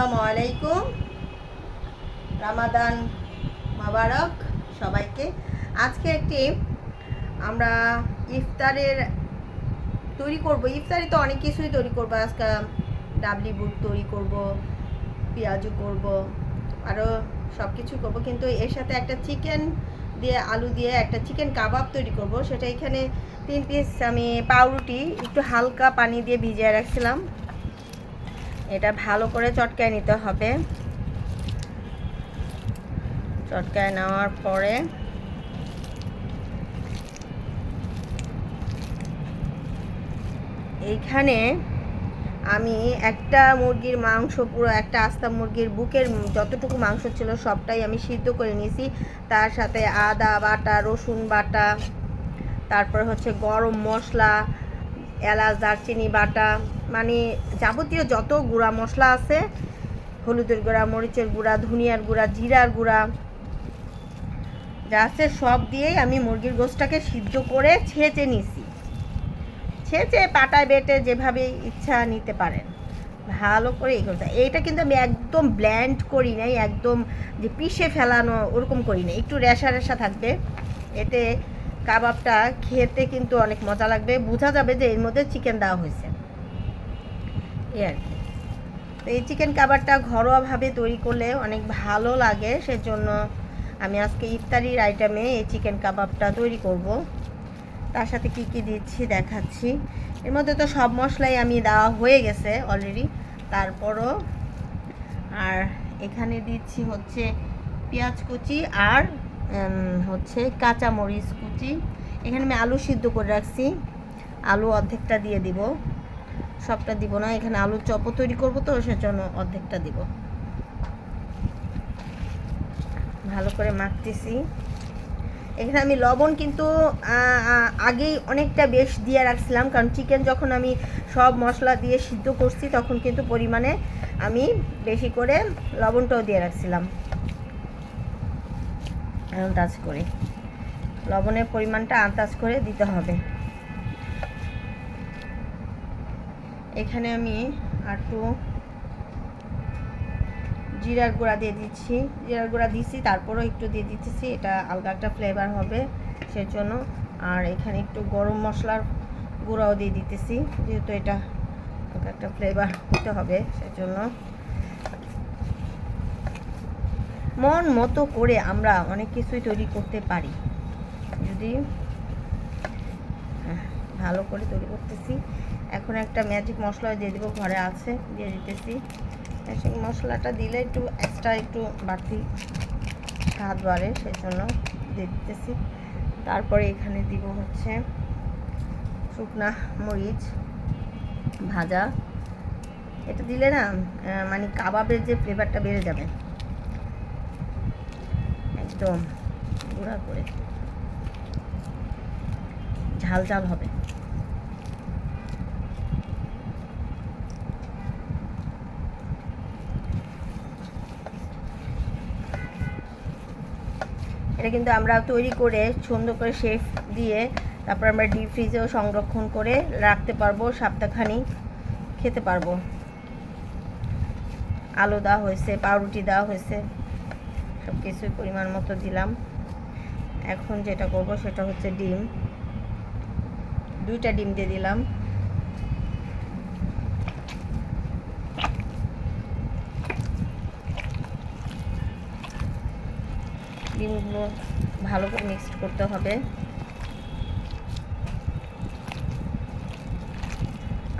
আসসালামু আলাইকুম। রামাদান মাবারক সবাইকে। আজকে একটি আমরা ইফতারের তৈরি করব। ইফতারি তো অনেক কিছুই তৈরি করব। আজকে ডাবলি বুট তৈরি করব, পেঁয়াজু করব আরও সব কিছু করব। কিন্তু এর সাথে একটা চিকেন দিয়ে আলু দিয়ে একটা চিকেন কাবাব তৈরি করব। সেটা এখানে তিন পিস আমি পাউরুটি একটু হালকা পানি দিয়ে ভিজিয়ে রাখছিলাম। এটা ভালো করে চটকায় নিতে হবে। চটকায় নেওয়ার পরে এইখানে আমি একটা মুরগির মাংস, পুরো একটা আস্তা মুরগির বুকের যতটুকু মাংস ছিল সবটাই আমি সিদ্ধ করে নিয়েছি। তার সাথে আদা বাটা, রসুন বাটা, তারপর হচ্ছে গরম মশলা এলাচ, দারচিনি, বাটা মানে যাবতীয় যত গুঁড়া মশলা আছে, হলুদের গুঁড়া, মরিচের গুঁড়া, ধনিয়ার গুঁড়া, জিরার গুঁড়া, যা আছে সব দিয়েই আমি মুরগির গোশটাকে সিদ্ধ করে ছেঁচে নিছি। ছেঁচে, পাটায় বেটে যেভাবে ইচ্ছা নিতে পারেন। ভালো করে এই করতে এইটা কিন্তু আমি একদম ব্ল্যান্ড করি নাই, একদম যে পিষে ফেলানো ওরকম করি নাই। একটু রেশা রেশা থাকবে। এতে কাবাবটা খেতে কিন্তু অনেক মজা লাগবে। বোঝা যাবে যে এর মধ্যে চিকেন দেওয়া হয়েছে। এই আর কি। তো এই চিকেন কাবাবটা ঘরোয়াভাবে তৈরি করলে অনেক ভালো লাগে, সেজন্য আমি আজকে ইফতারির আইটেমে এই চিকেন কাবাবটা তৈরি করব। তার সাথে কি কি দিচ্ছি দেখাচ্ছি। এর মধ্যে তো সব মশলাই আমি দেওয়া হয়ে গেছে অলরেডি তারপরও আর এখানে দিচ্ছি হচ্ছে পেঁয়াজ কুচি আর হচ্ছে কাঁচা মরিচ কুচি। এখানে আমি আলু সিদ্ধ করে রাখছি। আলু অর্ধেকটা দিয়ে দিব। সবটা দিব না, এখানে আলুর চপও তৈরি করব তো, সেজন্য অর্ধেকটা দিব। ভালো করে মাখতেছি। এখানে আমি লবণ কিন্তু আগেই অনেকটা বেশ দিয়ে রাখছিলাম, কারণ চিকেন যখন আমি সব মশলা দিয়ে সিদ্ধ করছি, তখন কিন্তু পরিমাণে আমি বেশি করে লবণটাও দিয়ে রাখছিলাম। আন্দাজ করে। লবণের পরিমাণটা আন্দাজ করে দিতে হবে। এখানে আমি একটু জিরার গুঁড়া দিয়ে দিচ্ছি। জিরার গুঁড়া দিচ্ছি, তারপরেও একটু দিয়ে দিতেছি এটা আলগা একটা ফ্লেভার হবে সেজন্য। আর এখানে একটু গরম মশলার গুঁড়াও দিয়ে দিতেছি, যেহেতু এটা একটা ফ্লেভার হতে হবে সেজন্য। মন মতো করে আমরা অনেক কিছুই তৈরি করতে পারি। যদি হ্যাঁ, ভালো করে তৈরি করতেছি। এখন একটা ম্যাজিক মশলা দিয়ে দেবো ঘরে আছে দিয়ে দিতেছি। ম্যাজিক মশলাটা দিলে একটু এক্সট্রা একটু বাড়তি স্বাদ বাড়ে সেই জন্য দিয়ে দিতেছি। তারপরে এখানে দিব হচ্ছে শুকনা মরিচ ভাজা। এটা দিলে না মানে কাবাবের যে ফ্লেভারটা বেড়ে যাবে। একদম গুঁড়া করে। ঝাল ঝাল হবে। এটা কিন্তু আমরা তৈরি করে সুন্দর করে শেফ দিয়ে তারপর আমরা ডিপ ফ্রিজেও সংরক্ষণ করে রাখতে পারব সপ্তাহখানি খেতে পারব। আলু দেওয়া হয়েছে, পাউরুটি দেওয়া হয়েছে। সব কিছুই পরিমাণ মতো দিলাম। এখন যেটা করব সেটা হচ্ছে ডিম। দুইটা ডিম দিয়ে দিলাম। ডিমগুলো ভালো করে মিক্সড করতে হবে।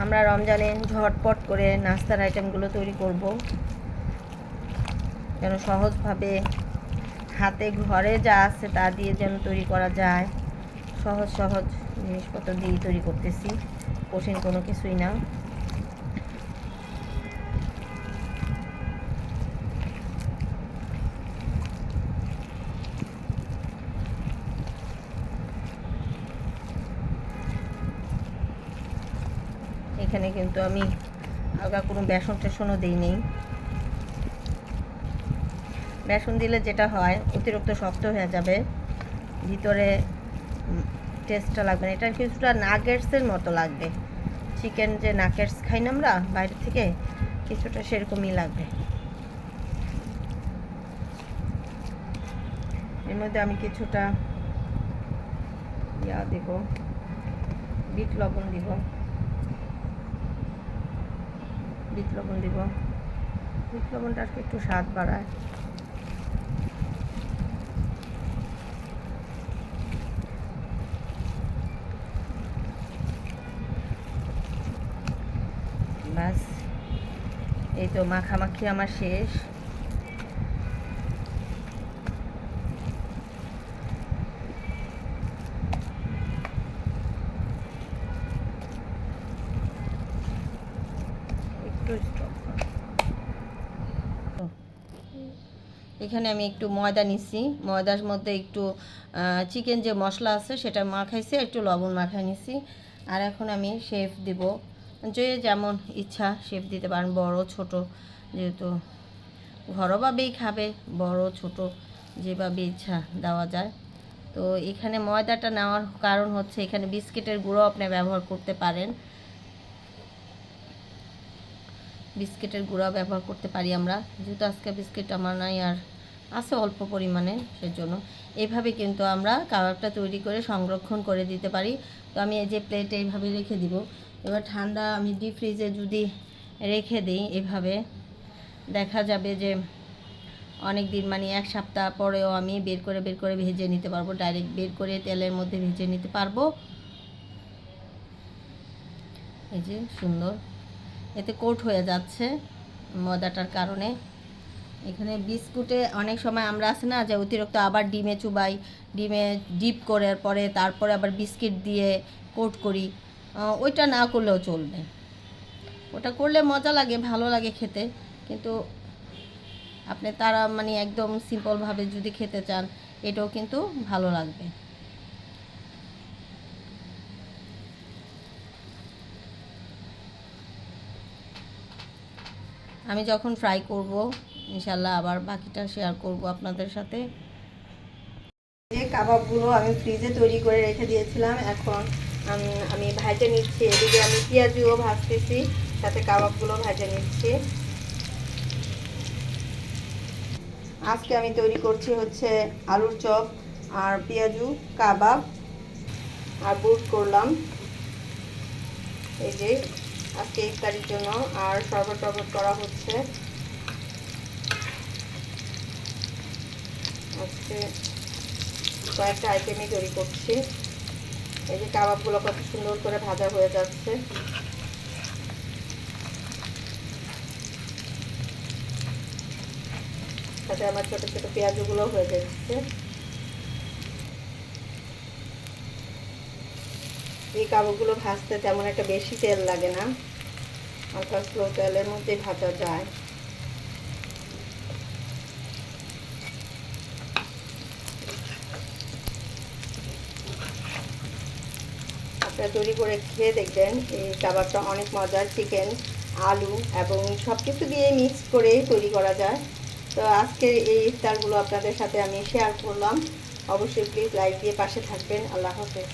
আমরা রমজানে ঝটপট করে নাস্তার আইটেমগুলো তৈরি করব। যেন সহজভাবে হাতে ঘরে যা আছে তা দিয়ে যেন তৈরি করা যায়। সহজ সহজ জিনিসপত্র দিয়ে তৈরি করতেছি। কঠিন কোনো কিছুই না। এখানে কিন্তু আমি আলগা কোনো বেসন টেসনও দিই নেই। বেসন দিলে যেটা হয়, অতিরিক্ত শক্ত হয়ে যাবে। ভিতরে টেস্টটা লাগবে না। এটা কিছুটা নাগেটসের মতো লাগবে। চিকেন যে নাগেটস খাই না আমরা, বাইরে থেকে, কিছুটা সেরকমই লাগবে। এর মধ্যে আমি কিছুটা ইয়া দেব, বিট লবণ দিব। বিট লবণ দিব। বিট লবণটা একটু স্বাদ বাড়ায়। ব্যাস এই তো মাখামাখি আমার শেষ। এখানে আমি একটু ময়দা নিচ্ছি ময়দার মধ্যে একটু চিকেন যে মশলা আছে সেটা মাখাইছি, একটু লবণ মাখাই নিছি। আর এখন আমি শেফ দিব। যে যেমন ইচ্ছা শেফ দিতে পারেন, বড়, ছোট, যেহেতু ঘরোয়াভাবেই খাবে, বড়, ছোট যেভাবে ইচ্ছা দেওয়া যায়। তো এখানে ময়দাটা নেওয়ার কারণ হচ্ছে এখানে বিস্কিটের গুঁড়ো আপনি ব্যবহার করতে পারেন। বিস্কিটের গুঁড়া ব্যবহার করতে পারি আমরা। যেহেতু আজকে বিস্কিট আমার নাই আর আছে অল্প পরিমাণে, সেজন্য। এইভাবে কিন্তু আমরা কাবাবটা তৈরি করে সংরক্ষণ করে দিতে পারি। তো আমি এই যে প্লেটে এইভাবে রেখে দিব। এবার ঠান্ডা আমি ডিপ ফ্রিজে যদি রেখে দিই এভাবে, দেখা যাবে যে অনেক দিন মানে এক সপ্তাহ পরেও আমি বের করে বের করে ভেজে নিতে পারব ডাইরেক্ট বের করে তেলের মধ্যে ভেজে নিতে পারব। এই যে সুন্দর। এতে কোট হয়ে যাচ্ছে ময়দাটার কারণে। এখানে বিস্কুটে অনেক সময় আমরা আছে না যে অতিরিক্ত আবার ডিমে চুবাই, ডিমে ডিপ করার পরে তারপরে আবার বিস্কিট দিয়ে কোট করি। ওইটা না করলেও চলবে। ওটা করলে মজা লাগে, ভালো লাগে খেতে। কিন্তু আপনি তারা মানে একদম সিম্পলভাবে যদি খেতে চান, এটাও কিন্তু ভালো লাগবে। আমি যখন ফ্রাই করব ইনশাল্লাহ আবার বাকিটা শেয়ার করব আপনাদের সাথে। এই কাবাবগুলো আমি ফ্রিজে তৈরি করে রেখে দিয়েছিলাম, এখন আমি ভাজে নিচ্ছি, এদিকে আমি পেঁয়াজুও ভাজতেছি, সাথে কাবাবগুলো ভাজে নিচ্ছি। আজকে আমি তৈরি করছি হচ্ছে আলুর চপ আর পেঁয়াজু, কাবাব আর বুট করলাম। এই যে, আজকে ইফতারির জন্য আর শরবত টরবত করা হচ্ছে। আজকে কয়েকটা আইটেমই তৈরি করছি। এই যে কাবাবগুলো কত সুন্দর করে ভাজা হয়ে যাচ্ছে। সাথে আমার ছোট ছোট পেঁয়াজগুলো হয়ে যাচ্ছে। এই কাবাবগুলো ভাজতে তেমন একটা বেশি তেল লাগে না। হালকা স্লো তেলের মধ্যে ভাজা যায়। তৈরি করে খেয়ে দেখবেন। এই কাবাবটা অনেক মজার চিকেন আলু এবং সব কিছু দিয়ে মিক্স করে তৈরি করা যায়। তো আজকে এই ইফতারগুলো আপনাদের সাথে আমি শেয়ার করলাম। অবশ্যই প্লিজ লাইক দিয়ে পাশে থাকবেন। আল্লাহ হাফেজ।